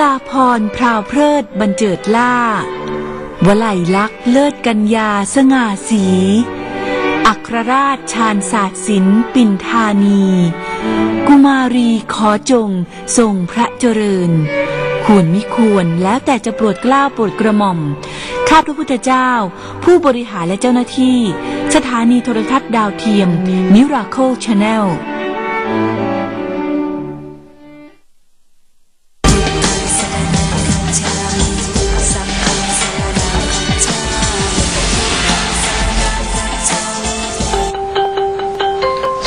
ลาพรพราวเพลิดบรรเจิดล่าวไลยลักษ์เลิศกัญญาสง่าสี อัครราชชาญศาสตร์ศิลปินธานี กุมารีขอจงทรงพระเจริญ ควรมิควรแล้วแต่จะโปรดกล้าโปรดกระหม่อม ข้าพระพุทธเจ้า ผู้บริหารและเจ้าหน้าที่ สถานีโทรทัศน์ดาวเทียม Miracle Channel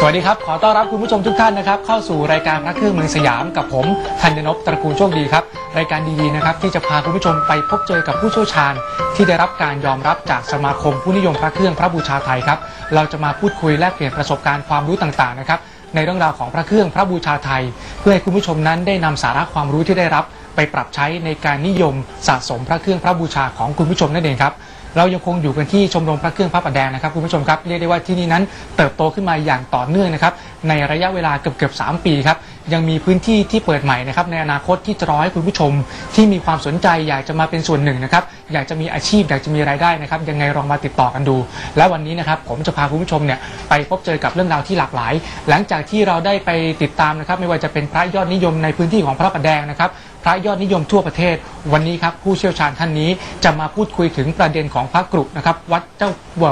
วัสดีครับ ขอต้อนรับคุณผู้ชมทุกท่านนะครับ เข้าสู่รายการพระเครื่องเมืองสยามกับผมธัญนพตระกูลโชคดีครับ รายการดีๆนะครับที่จะพาคุณผู้ชมไปพบเจอกับผู้เชี่ยวชาญ ที่ได้รับการยอมรับจากสมาคมผู้นิยมพระเครื่องพระบูชาไทยครับเราจะมาพูดคุยแลกเปลี่ยนประสบการณ์ความรู้ต่างๆนะครับในเรื่องราวของพระเครื่องพระบูชาไทย เพื่อให้คุณผู้ชมนั้นได้นำสาระความรู้ที่ได้รับ ไปปรับใช้ในการนิยมสะสมพระเครื่องพระบูชาของคุณผู้ชมนั่นเองครับ เรายังคงอยู่กันที่ชมรมพระเครื่องพระประแดงนะครับคุณผู้ชมครับเรียกได้ว่าที่นี่นั้นเติบโตขึ้นมาอย่างต่อเนื่องนะครับในระยะเวลาเกือบเกือบสามปีครับยังมีพื้นที่ที่เปิดใหม่นะครับในอนาคตที่จะรอให้คุณผู้ชม ที่มีความสนใจอยากจะมาเป็นส่วนหนึ่งนะครับอยากจะมีอาชีพอยากจะมีรายได้นะครับยังไงลองมาติดต่อกันดู และวันนี้นะครับผมจะพาคุณผู้ชมเนี่ยไปพบเจอกับเรื่องราวที่หลากหลาย หลังจากที่เราได้ไปติดตามนะครับไม่ว่าจะเป็นพระยอดนิยมในพื้นที่ของพระประแดงนะครับ พระยอดนิยมทั่วประเทศ วันนี้ครับผู้เชี่ยวชาญท่านนี้จะมาพูดคุยถึงประเด็นของพระกรุนะครับวัดเจ้า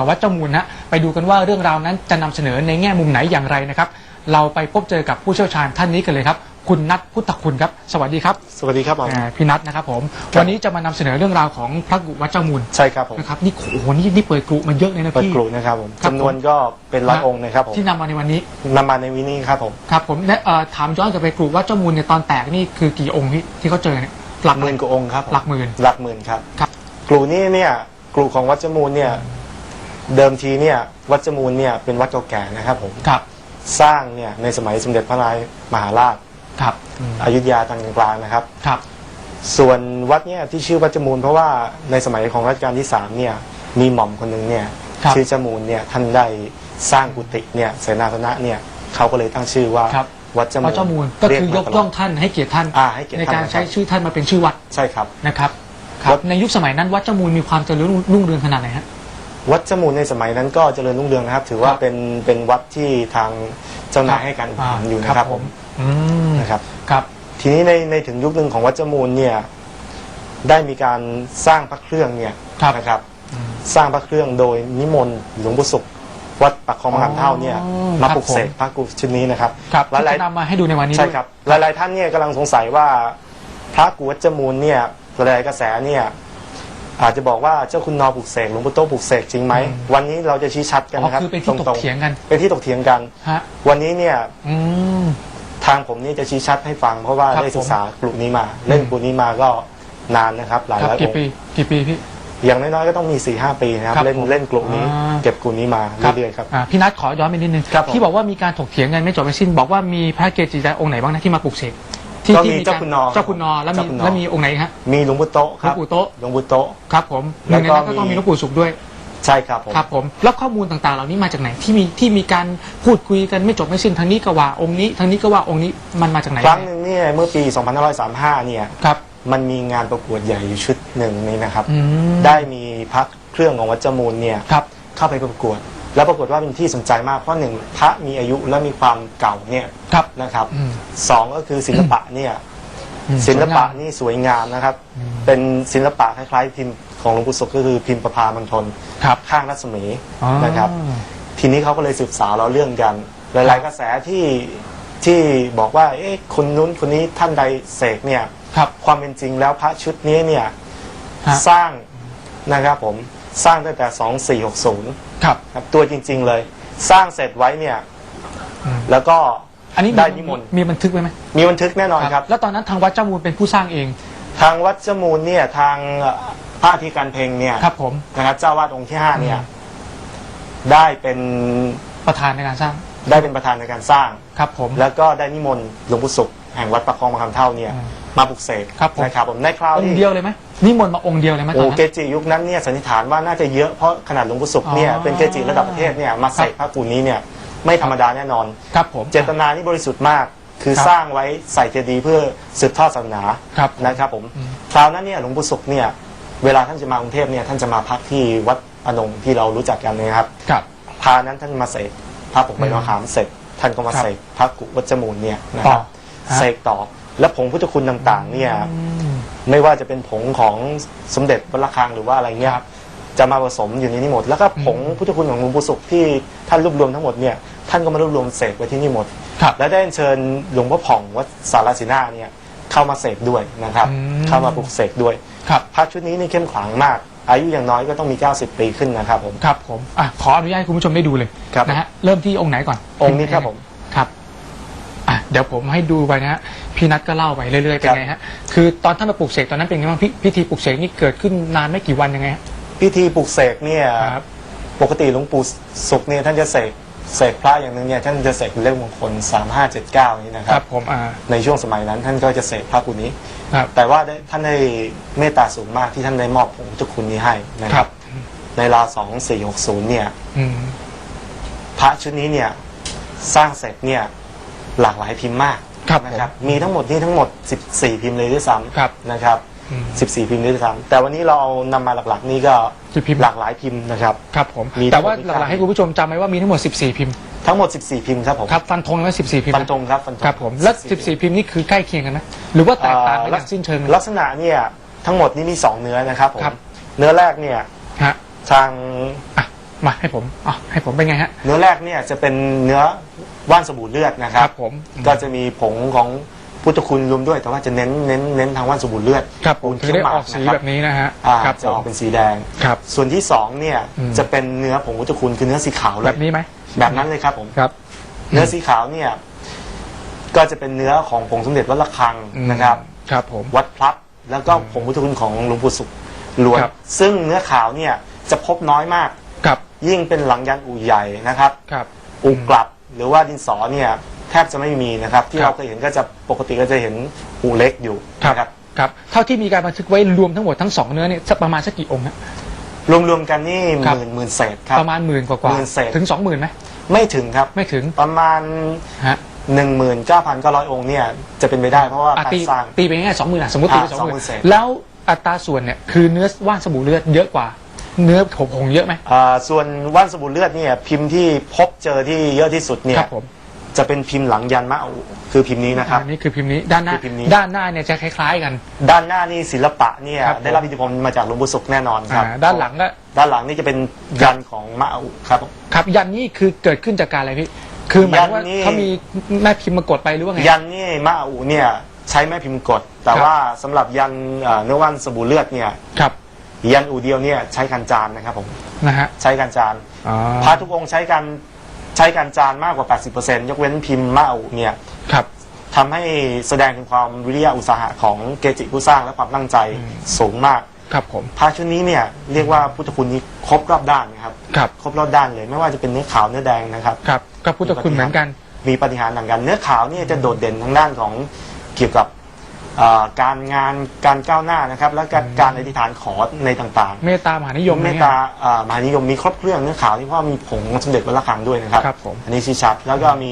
วัดเจ้ามูลนะไปดูกันว่าเรื่องราวนั้นจะนำเสนอในแง่มุมไหนอย่างไรนะครับ เราไปพบเจอกับผู้เชี่ยวชาญท่านนี้กันเลยครับ คุณนัทพุทธคุณครับ สวัสดีครับสวัสดีครับผม อ่าพี่นัทนะครับผม ครับ วันนี้จะมานำเสนอเรื่องราวของพระกรุวัดเจ้ามูลใช่ครับผมนะครับนี่โอ้โหนี่นี่เปิดกรุมาเยอะเลยนะเปิดพี่ กลุ่นะครับผมครับ จำนวนก็เป็นร้อยองค์นะครับผมที่นำมาในวันนี้นำมาในวินี่ครับผมครับผมและเอ่อถามย้อนกลับไปกรุวัดเจ้ามูลเนี่ยตอนแตกนี่คือกี่องค์ที่ที่เขาเจอเนี่ยหลักหมื่นกว่าองค์ครับผหลักหมื่น หลักหมื่นครับครับ กลุ่นี้เนี่ยกลุ่ของวัดจมูลเนี่ยเดิมทีเนี่ยวัดจมูลเนี่ยเป็นวัดเก่าแก่นะครับผมครับ สร้างเนี่ยในสมัยสมเด็จพระนารายณ์มหาราช ครับอืมอยุธยาทางกลางนะครับ ครับ ส่วนวัดเนี่ยที่ชื่อวัดจมูล เพราะว่าในสมัยของรัชกาลที่สามเนี่ยมีหม่อมคนหนึ่งเนี่ยครับชื่อจมูลเนี่ยท่านได้สร้างกุฏิเนี่ยเสนาสนะเนี่ยเขาก็เลยตั้งชื่อว่าครับ วัดจมูลพระเจ้ามูลก็คือยกย่องเรีมาตลดท่านให้เกียรติท่าน อ่าให้เกียรติในท่านการนะครับใช้ชื่อท่านมาเป็นชื่อวัดใช่ครับ นะครับคครัรับบในยุคสมัยนั้นวัดเจ้ามูลมีความเจริญรุ่งเรืองขนาดไหนฮะ วัดจมูลในสมัยนั้นก็เจริญรุ่งเรืองนะครับ ถือว่าครับ เป็นเป็นวัดที่ทางเจ้านายให้การอุปถัมภ์อยู่นะครับผม อืมนะ ครับครับทีนี้ในในถึงยุคหนึ่งของวัดจมูลเนี่ยได้มีการสร้างพระเครื่องเนี่ยครับนะครับอืมสร้างพระเครื่องโดยนิมนต์หลวงปู่ศุกร์วัดปักคลองมะขามเท่าเนี่ยอ๋อมาครับปลุกเสกผมพระกุชุดนี้นะครับครับหลายที่จะนำมาให้ดูในวันนี้ใช่ด้วยครับหลายๆท่านเนี่ยกำลังสงสัยว่าพระกุวัดจมูลเนี่ยหลายๆกระแสเนี่ยอาจจะบอกว่าเจ้าคุณนอปลุกเสกหลวงปู่โตปลุกเสกจริงไหมวันนี้เราจะชี้ชัดกันอ๋อนะครับคือเป็นที่ถตรกงเถียงกันๆเป็นที่ถกเถียงกัน ฮะวันนี้เนี่ย อืม ทางผมนี่จะชี้ชัดให้ฟัง เพราะว่าครับได้ศึกษากลุ่มนี้มาอืมเล่นกลุ่มนี้มาก็นานนะครับ หลายครับร้อยอกี่งค์ปีกี่ปีพี่ อย่างน้อยๆก็ต้องมี4ี่หปีนะครับครับเล่นผมเล่นกลุ่มนี้ อ่า เก็บกลุ่มนี้มาเรื่อยๆครับอ่าพี่นัทขอย้อนไปนิดนึงครับผม ที่บอกว่ามีการถกเถียงกันไม่จบไม่สิ้น บอกว่ามีพระเกจิองค์ไหนบ้างนะที่มาปลุกเสกที่ก็ที่มีเจ้าคุณนอเจ้าคุณนอแล้วมีเจ้าคุณนอ แล้วมีองค์ไหนฮะ มีหลวงปู่โตะหคลวรังบปู่โตะหลวงปู่โตะ ครับผมหแล้นึ่วงในนั้นก็ก็มี ต้องมีหลวงปู่สุขด้วย ใช่ครับผมครับผมแล้วข้อมูลต่างๆ เหล่านี้มาจากไหนที่มีที่มีการพูดคุยกันไม่จบไม่สิ้นทางนี้ก็ว่าองค์นี้ทางนี้ก็ว่าองค์นี้มันมาจากไหนครั้งหนึ่งเนี่ยเมื่อปี 2535 เนี่ยครับมันมีงานประกวดใหญ่อยู่ชุดหนึ่งนี้นะครับอืมได้มีพระเครื่องของวัดจมูลเนี่ยครับเข้าไปประกวด แล้วปรากฏว่าเป็นที่สนใจมากเพราะหนึ่งพระมีอายุและมีความเก่าเนี่ยครับนะครับอืมสองก็คือศิลปะเนี่ยอืมศิลปะสวยงามนี่สวยงามนะครับอืมเป็นศิลปะคล้ายๆพิมพ์ ของหลวงปู่ศุกร์ก็คือพิมพ์ประพามณฑลครับ ข้างรัศมีอ๋อ นะครับ ทีนี้เขาก็เลยสืบสาวเราเรื่องกัน หลาย ๆ กระแสที่ที่บอกว่า เอ๊ะคนนู้นคนนี้ท่านใดเสกเนี่ย ครับความเป็นจริงแล้วพระชุดนี้เนี่ยฮะสร้างนะครับผมสร้างตั้งแต่ 2460ครับ ครับตัวจริง ๆ เลย สร้างเสร็จไว้เนี่ย อืม แล้วก็ อันนี้ได้นิมนต์ มีบันทึกไว้ไหมมีบันทึกแน่นอนครับ แล้วตอนนั้นทางวัดเจ้ามูลเป็นผู้สร้างเอง ทางวัดจมูลเนี่ยทางเอ่อ พระอธิการเพลงเนี่ยครับผมนะครับเจ้าวาดองค์ที่ห้าเนี่ยอืมได้เป็นประธานในการสร้าง ได้เป็นประธานในการสร้างครับผม แล้วก็ได้นิมนต์หลวงปู่ศุกร์แห่งวัดประคองมะคำเท่าเนี่ยอืมมาปลุกเสกครับผมนะครับผมในคราวองค์ที่เดียวเลยไหมนิมนต์มาองค์เดียวเลยไหมตอโอ้นนั้นเกจิยุคนั้นเนี่ยสันนิษฐานว่าน่าจะเยอะเพราะขนาดหลวงปู่ศุกร์เนี่ยอ๋อ เป็นเกจิระดับประเทศเนี่ยมาเสกพระกูลนี้เนี่ยไม่ธรรมดาแน่นอน ครับผม เจตนานี่บริสุทธิ์มาก คือครับสร้างไว้ใส่เจดีย์เพื่อสืบทอดศาสนาครับนะครับผม อืม คราวนั้นเนี่ยหลวงปู่ศุกร์เนี่ย เวลาท่านจะมากรุงเทพเนี่ยท่านจะมาพักที่วัดอนงที่เรารู้จักกันเนะครับครับ พานั้นท่านมาเสกพระผงใบอืมมะขามเสร็จ ท่านก็มาครับเสกพระกุวัจมูลเนี่ยนะครับต่อฮะเสกต่อและผงพุทธคุณต่างๆ เนี่ยอืมไม่ว่าจะเป็นผงของสมเด็จวัดระฆังหรือว่าอะไรเงี้ยครับจะมาผสมอยู่ในนี้หมด แล้วก็ผงอืมพุทธคุณของหลวงปู่ศุกร์ที่ท่านรวบรวมทั้งหมดเนี่ยท่านก็มารวบรวมเสกไว้ที่นี่หมดครับและได้เชิญหลวงพ่อผ่องวัดสารสินาเนี่ย เข้ามาเสกด้วยนะครับ อืม เข้ามาปลุกเสกด้วย ครับ พระชุดนี้นี่เข้มขลังมาก อายุอย่างน้อยก็ต้องมี 90 ปีขึ้นนะครับผม ครับผมอะขออนุญาตให้คุณผู้ชมได้ดูเลยครับนะฮะเริ่มที่องค์ไหนก่อนองค์นี้ครับผม ครับอะเดี๋ยวผมให้ดูไปนะฮะพี่นัทก็เล่าไปเรื่อยๆเป็นครับไงฮะคือตอนท่านมาปลุกเสกตอนนั้นเป็นไงบ้างพิพิธีปลุกเสกนี่เกิดขึ้นนานไม่กี่วันยังไงฮะพิธีปลุกเสกเนี่ย ครับ ปกติหลวงปู่ศุกร์เนี่ยท่านจะเสก เสกพระอย่างหนึงเนี่ยท่านจะเสกเป็นเลขมงคล 3579 นี้นะคครัรับ บผมอ่า ในช่วงสมัยนั้นท่านก็จะเสกพระกุนี้ ครับ แต่ว่าได้ท่านได้เมตตาสูงมากที่ท่านได้มอบผงเจุคุณนี้ให้นะคครัรับบ ในราว2460 เนี่ย อืม พระชุดนี้เนี่ยสร้างเสร็จเนี่ยหลากหลายพิมพ์มากครับนะครับมีทั้งหมดนี่ทั้งหมด 14 พิมพ์เลยด้วยซ้ครับำนะครับ อืม 14 พิมพ์ด้วยซ้ำแต่วันนี้เราเอานำมาหลักๆ นี่ก็ กี่พิมพ์หลากหลายพิมพ์นะครับ ครับผม มีแต่ว่าทั้งหมดหลักๆให้คุณผู้ชมจำไว้ว่ามีทั้งหมด 14 พิมพ์ ทั้งหมด 14 พิมพ์ครับผมครับ ฟันธงไว้14 พิมพ์ฟันนะธงครับฟันธงครับผมแล้ว14 พิมพ์นี่คือใกล้เคียงกันไหมหรือว่าแตกต่างกันอย่างสิ้นเชิงเลยลักษณะเนี่ยทั้งหมดนี่มี 2 เนื้อนะครับผมครับเนื้อแรกเนี่ยฮะทางอะมาให้ผมอะให้ผมเป็นไงฮะ เนื้อแรกเนี่ยจะเป็นเนื้อว่านสบู่เลือดนะครับ ผม ก็จะมีผงของ พุทธคุณรวมด้วยแต่ว่าจะเน้นเน้นเน้นทางว่านสบู่เลือดครับผมปูนถึงได้ออกเขีสียวหมากนะครับแบบนี้นะฮะอ่าครับจะออกเป็นสีแดงครับส่วนที่สองเนี่ยอืมจะเป็นเนื้อผงพุทธคุณคือเนื้อสีขาวเลยแบบนี้ไหมแบบนั้นเลยครับผมครับ เนื้อสีขาวเนี่ยก็จะเป็นเนื้อของผงสมเด็จวัดระฆังอืมนะครับ ครับผมวัดพลับแล้วก็ผงพุทธคุณของหลวงปู่สุขล้วนครับซึ่งเนื้อขาวเนี่ยจะพบน้อยมากครับยิ่งเป็นหลังยันอูใหญ่นะครับครับอูกลับหรือว่าดินสอเนี่ย แทบจะไม่มีนะครับ ที่ครับเราเคยเห็นก็จะปกติก็จะเห็นอูเล็กอยู่ครับนะครับครับเท่าที่มีการบันทึกไว้รวมทั้งหมดทั้งสองเนื้อเนี่ยสักประมาณสักกี่องค์ฮะ รวมๆกันนี่หครับ มื่นหมื่นเศษครับ ประมาณหมื่นกว่าหมื่นเศษๆถึงสองหมื่นไหมไม่ถึงครับ ไม่ถึงประมาณ ฮะหนึ่งหมื่นเก้าพันเก้าร้อยองค์เนี่ยจะเป็นไปได้เพราะว่าอะการตีสร้าง ตีไปง่ายๆสองหมื่นอะสมมติตีไปอะสองหมื่น20,000เศษ แล้วอัตราส่วนเนี่ยคือเนื้อว่านสบู่เลือดเยอะกว่า เนื้อผงผงเยอะไหม อ่าส่วนว่านสบู่เลือดเนี่ยพิมพ์ที่พบเจอที่เยอะที่สุดเนี่คยรับผม จะเป็นพิมพ์หลังยันมะอูคือพิมพ์นี้นะครับ อันนี้คือพิมพ์นี้ด้านหน้าคือพิมพ์นี้ ด้านหน้าเนี่ยจะคล้ายๆกัน ด้านหน้านี่ศิลปะเนี่ยครับผม ได้รับอิทธิพลมาจากหลวงปู่ศุกร์แน่นอนครับอ่าด้านหลังก็ ด้านหลังนี่จะเป็นยันของมะอูครับ ครับยันนี่คือเกิดขึ้นจากการอะไรพี่ คือหมายถึงว่ายันนี่ เขามีแม่พิมพ์มากดไปหรือว่าไง ยันนี่มะอูเนี่ยใช้แม่พิมพ์กด แต่ครับ ว่าสำหรับยันเอ่อเนื้อว่านสบู่เลือดเนี่ยครับยันอูเดียวเนี่ยใช้การจานนะครับผมนะฮะใช้การจาน อ๋อพระทุกองค์ใช้การใช้การจานมากกว่า 80%ยกเว้นพิมพ์มะอูเนี่ยครับ ทำให้แสดงถึงความวิริยะอุตสาหะของเกจิผู้สร้างและความตั้งใจอืมสูงมาก ครับผมพระชุดนี้เนี่ยเรียกว่าพุทธคุณนี้ครบรอบด้านนะครับ ครับ ครบรอบด้านเลยไม่ว่าจะเป็นเนื้อขาวเนื้อแดงนะครับ ครับ ก็พุทธคุณเหมือนกัน มีปฏิหารย์ต่างกัน เนื้อขาวเนี่ยจะโดดเด่นทางด้านของเกี่ยวกับเอ่อการงานการก้าวหน้านะครับ และการการอธิษฐานขอในต่างเมตตามหานิยมๆเมตตาเอ่อมหานิยมมีครบเครื่องเนื้อขาวที่เพราะว่ามีผงสมเด็จวัดระฆังด้วยนะครับ ครับผม อันนี้ชี้ชัดแล้วก็มี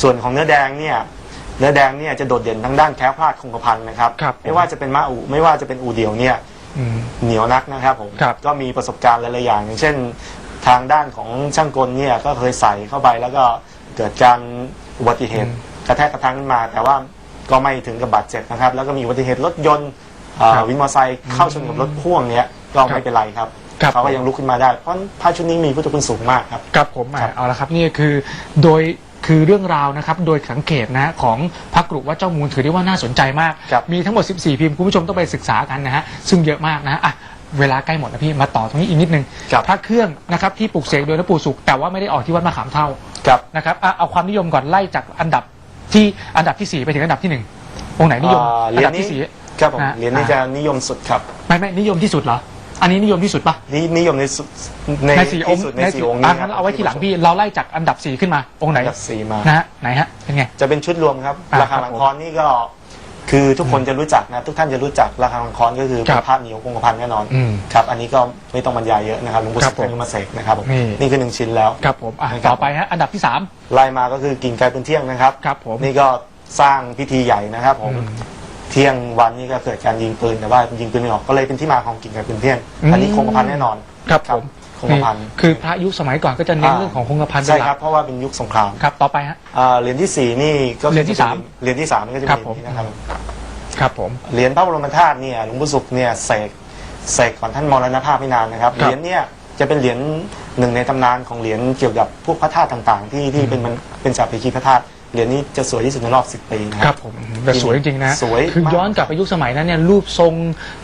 ส่วนของเนื้อแดงเนี่ยเนื้อแดงเนี่ยจะโดดเด่นทางด้านแคล้วคลาดคงกระพันนะครับ ครับไม่ว่าจะเป็นมะอูไม่ว่าจะเป็นอูเดียวเนี่ยอืม เหนียวนักนะครับผมครับ ก็มีประสบการณ์หลายๆอย่างอย่างเช่น ทางด้านของช่างกลเนี่ยก็เคยใส่เข้าไปแล้วก็เกิดการอุบัติเหตุกระแทกกระทั่งขึ้นมา แต่ว่า ก็ไม่ถึงกับบาดเจ็บนะครับ แล้วก็มีอุบัติเหตุรถยนต์อ่าครับวินมอเตอร์ไซค์เข้าชนกับรถพ่วงเนี้ยก็ครัไม่บเป็นไรครับครับ เขาก็ยังลุกขึ้นมาได้ เพราะพระชุดนี้มีพุทธคุณสูงมากครับ ครับผมอะครับเอาละครับนี่คือโดยคือเรื่องราวนะครับ โดยสังเกตนะของพระกรุวัดเจ้ามูลถือได้ว่าน่าสนใจมาก ครับ มีทั้งหมด 14 พิมพ์คุณผู้ชมต้องไปศึกษากันนะฮะซึ่งเยอะมากนะอะเวลาใกล้หมดแล้วพี่มาต่อตรงนี้อีกนิดนึงครับพระเครื่องนะครับที่ปลูกเสกโดยหลวงปู่สุขแต่ว่าไม่ได้ออกที่วัดมะขามเท่าครับนะครับอะเอาความนิยมก่อนไล่จากอันดับ ที่อันดับที่สี่ไปถึงอันดับที่หนึ่งองค์ไหนนิยมอ่าอัเหรียญดับนี้ที่สี่ ครับผมอ่า เหรียญนี้จะนิยมสุดครับไม่ไม่นิยมที่สุดเหรออันนี้นิยมที่สุดปะนี่นิยมในสุดในในสี่องค์ที่สุดในสี่องค์นี้อะงั้นเอาไว้ทีหลังพี่เราไล่จากอันดับสี่ขึ้นมาองค์ไหนอันดับสี่มา นะฮะไหนฮะเป็นไง จะเป็นชุดรวมครับ อ่าราคาหลังคอนนี่ก็ คือทุกคนจะรู้จักนะ ทุกท่านจะรู้จักราคาหลังคอนก็คือครัเป็บนผ้าเหนียวคงกระพันแน่นอนอืมครับอันนี้ก็ไม่ต้องบรรยายเยอะนะครับหลวงปู่ครัศิบษย์ท่านผมก็มาเสกนะครับผมนี่ นี่คือหนึ่งชิ้นแล้ว ครับผมอะนะครับ ต่อไปฮะอันดับที่สาม ไล่มาก็คือกิ่งไกรปืนเที่ยงนะครับครับผมนี่ก็สร้างพิธีใหญ่นะครับผมอืมเที่ยงวันนี้ก็เกิดการยิงปืนแต่ว่ายิงปืนไม่ออกก็เลยเป็นที่มาของกิ่งกับปืนเที่ยง อืม อันนี้คงกระพันแน่นอน ครับผมค งกระพันนี่คือพระยุคสมัยก่อนก็จะเน้นเรื่องของคงกระพันเป็นใช่หลัครับ กเพราะว่าเป็นยุคสงครามครับต่อไปฮะ อ่าเหรียญที่สี่นี่ก็คือเหรียญที่สามเหรียญที่สามนี่ก็จะครับมีผมอย่างนี้นะครับครับผม เหรียญพระบรมธาตุเนี่ยหลวงปู่ศุกร์เนี่ยเสกเสกก่อนท่านมรณภาพไม่นานนะครับครับเหรียญเนี่ยจะเป็นเหรียญหนึ่งในตำนานของเหรียญเกี่ยวกับพวกพระธาตุต่างๆ ที่ที่เป็นมันเป็นจากปีคีพระธาตุ เหรียญนี้จะสวยที่สุดในรอบสิบปีนะคครัรับ บผมแต่สวยจริงๆนะสวยคือมากย้อนกลับไปยุคสมัยนั้นเนี่ยรูปทรง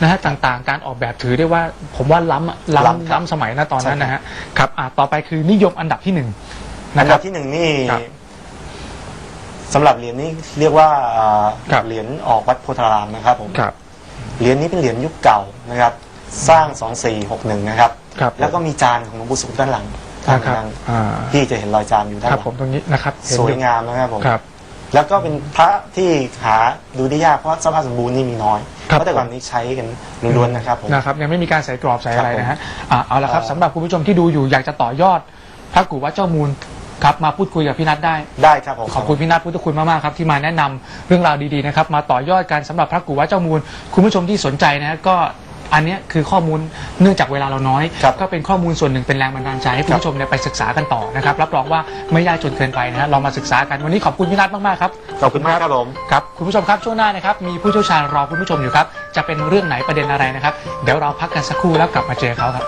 นะฮะต่างๆ การออกแบบถือได้ว่าผมว่าล้ำอะล้ำล้ำครับล้ำสมัยนะตอนนั้นใช่ครับนะฮะครับอะต่อไปคือนิยมอันดับที่หนึ่งอันะนคดัรับบ ที่หนึ่งนี่ครับสำหรับเหรียญนี้เรียกว่าอ่าครับ เหรียญออกวัดโพธารามนะครับผมครับ เหรียญนี้เป็นเหรียญยุคเก่านะครับ สร้าง 2461 นะครับ ครับ แล้วก็มีจานของหลวงปู่ศุกร์ด้านหลัง นะครับด้านอ่าที่จะเห็นรอยจานอยู่ด้านคหรับ ลังผมตรงนี้นะครับเห็นสวยอยู่งามนะครับผม ครับ แล้วก็เป็นพระที่หาดูได้ยากเพราะสภาพสมบูรณ์นี่มีน้อยครับ เพราะแต่ก่อนนี้ใช้กันล้วนๆนะครับผม นะครับยังไม่มีการใส่กรอบใส่อะไรครับผมนะฮะอะเอาละครับเอ่อ สำหรับคุณผู้ชมที่ดูอยู่อยากจะต่อยอด พระกู่วัดเจ้ามูลครับมาพูดคุยกับพี่นัทได้ ได้ครับผม ขอบคุณพี่นัทพุทธคุณมากๆครับที่มาแนะนำเรื่องราวดีๆนะครับมาต่อยอดกันสำหรับพระกู่วัดเจ้ามูล คุณผู้ชมที่สนใจนะฮะก็ อันเนี้ยคือข้อมูลเนื่องจากเวลาเราน้อย ครับก็เป็นข้อมูลส่วนหนึ่งเป็นแรงบันดาลใจให้คุณผู้ชมเนี่ยไปศึกษากันต่อนะครับรับรองว่าไม่ยากจนเกินไปนะฮะลองมาศึกษากันวันนี้ขอบคุณพี่นัทมากๆครับขอบคุณมากครับผม ครับคุณผู้ชมครับช่วงหน้านะครับมีผู้เชี่ยวชาญรอคุณผู้ชมอยู่ครับจะเป็นเรื่องไหนประเด็นอะไรนะครับเดี๋ยวเราพักกันสักครู่แล้วกลับมาเจอเขาครับ